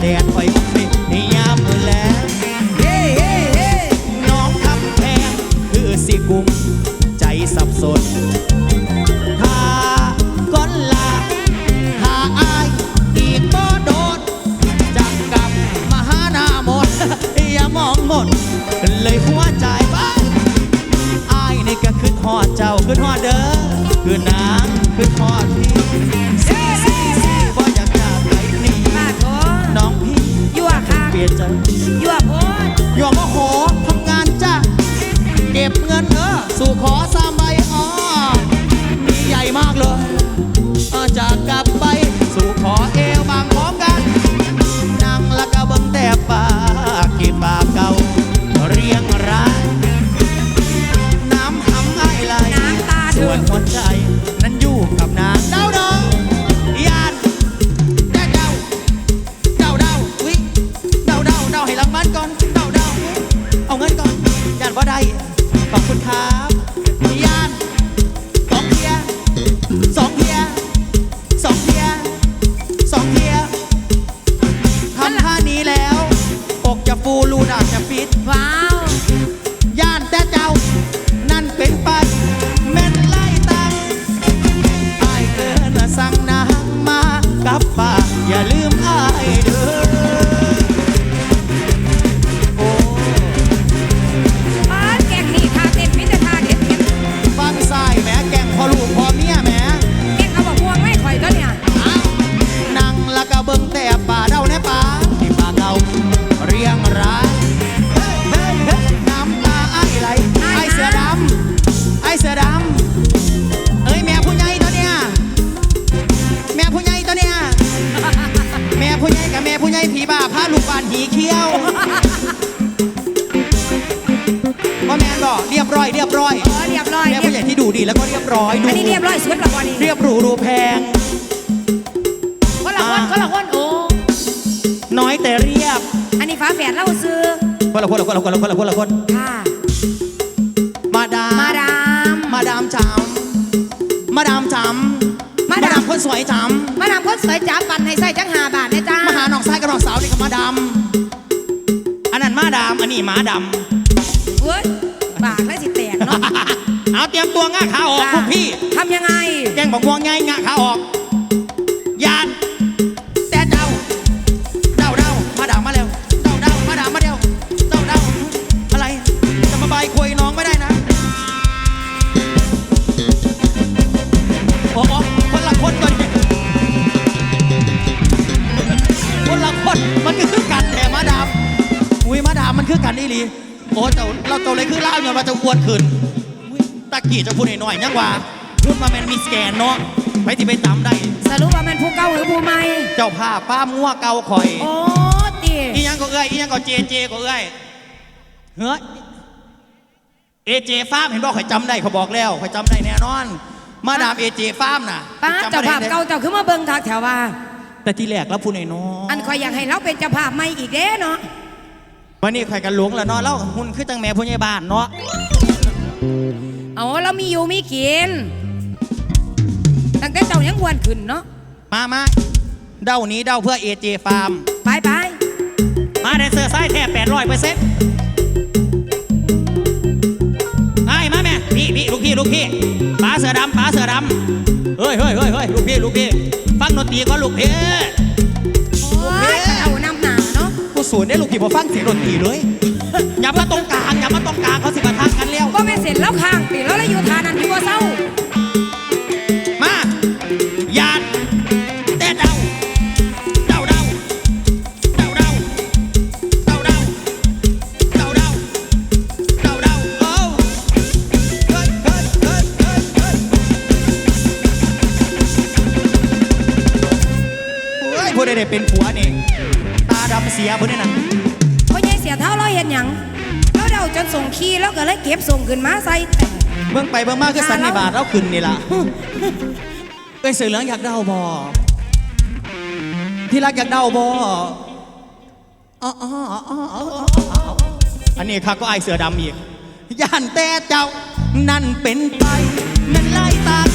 แดดไฟไฟในยามมือแล้วเฮ้เฮ้เฮ้น้องทำแทนคือสิกุมใจสับสนถ้าก้อนลาถ้าอายอีกก็โดนจับกลับมาหาหน้าหมด อย่ามองหมด เลยหัวใจไปาอายนี่ก็คือหอดเจ้าคือหอดเด้อคือนางคือหอด I am. าลูกบานหีเขี้ยวว่าแม่นบอกเรียบร้อยเรียบร้อยเออเรียบร้อยแม่ผู้ใหญ่ที่ดูดีแล้วก็เรียบร้อยดูอันนี้เรียบร้อยสุดละบอนี่เรียบหรูดูแพงคนละคนคนละคนโอ้น้อยแต่เรียบ อันนี้ฟ้าแฝดเล่าซื้อคนละคนละคนละคนละคนละคนละคนค่ะมาดามมาดามมาดามจำมาดามจำมาดามคนสวยจมาดามคนสวยจับปันให้ใส่จังหาบาทนะจ๊ะำมาหาน้องชายกับน้องสาวนี่ก็มาดามอันนั้นมาดามอันนี้หมาดเว้ยบาทไม่สิแตกเนาะำ เอาเตรียมตัวง่าขาออกพวกพี่ทำยังไง แกงบอกม่วงไงง่าขาออก ว่าจะอ้วนขึ้นอุ๊ยตะกี้จะพูดหน่อยๆยังว่าพูดมาเป็นมีสแกนเนาะไปที่ไปจำได้ สรุปว่ามันผู้เก่าหรือผู้ใหม่ เจ้าผ้าป้ามั่วเกาข่อย โอ้ตีอียังก็เอ้ยอียังก็เจเจก็เอ้ยเฮ้ยเอเจฟาร์มเห็นบอกข่อยจำได้เขาบอกแล้วข่อยจำได้แน่นอน มาดามเอเจฟาร์มน่ะป้าจำเจ้าบ่ได้ภาพเก่าเจ้าคือมาเบิ่งทักแถวว่า แต่ที่แรกแล้วพูดหน่อยน้อยอันคอยอยากให้เราเป็นเจ้าภาพใหม่อีกเด้เนาะ วันนี้ข่อยกันหลวงแล้วเนาะแล้วหุ่นคือจังแม่ผู้ใหญ่บ้านเนาะเอาเรามีอยู่มีกิน ตั้งแต่เจ้ายังอ้วนขึ้นเนาะ มามาเด้านี้เด้าเพื่อเอเจฟาร์มไปไปมาแดนเซอร์ไส้แทบแปดร้อยเปอร์เซ็นต์ไอ้มาแม่พี่พี่ลูกพี่ลูกพี่ป๋าเสือดำป๋าเสือดำเฮ้ยเฮ้ยเฮ้ยเฮ้ยลูกพี่ลูกพี่ฟังดนตรีก่อนลูกพี่ เนาะกูสูนได้ลูกพี่พอฟังเสียงดนตรีเลยอย่ามาตรงกลางอย่ามาตรงกลางเขาสิมาทางกันแล้ว ก็ไม่เสร็จแล้วข้างติแล้วเราอยู่ทานันที่ว่าเศร้ามาหยาดแต่เดาเดาเดาเดาเดาเดาเดาเดาเดาเดาเดาเอ้าเฮ้ยเฮ้ยเฮ้ยเฮ้ยเฮ้ยเฮ้ยผู้ใดได้เป็นผัวนี่ ตาดำเสียผู้นี้น่ะเพราะยายเสียเท่าเราเห็นหยังเราเดาจนส่งขี้แล้วก็เลยเก็บส่งขึ้นมาใส่แต่เบิ่งไปเบิ่งมาคือสันนิบาตเราขึ้นนี่ล่ะเอ้ยเสือเหลืองอยากเดาบ่ที่รักอยากเดาบ่อ๋ออ๋ออ๋ออ๋ออ๋ออันนี้ครับก็ไอายเสือดำอีกย่านแต่เจ้านั่นเป็นไปนั่นไล่ตาม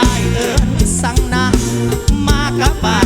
อายเอิญสั่งนามากับป่าอย่า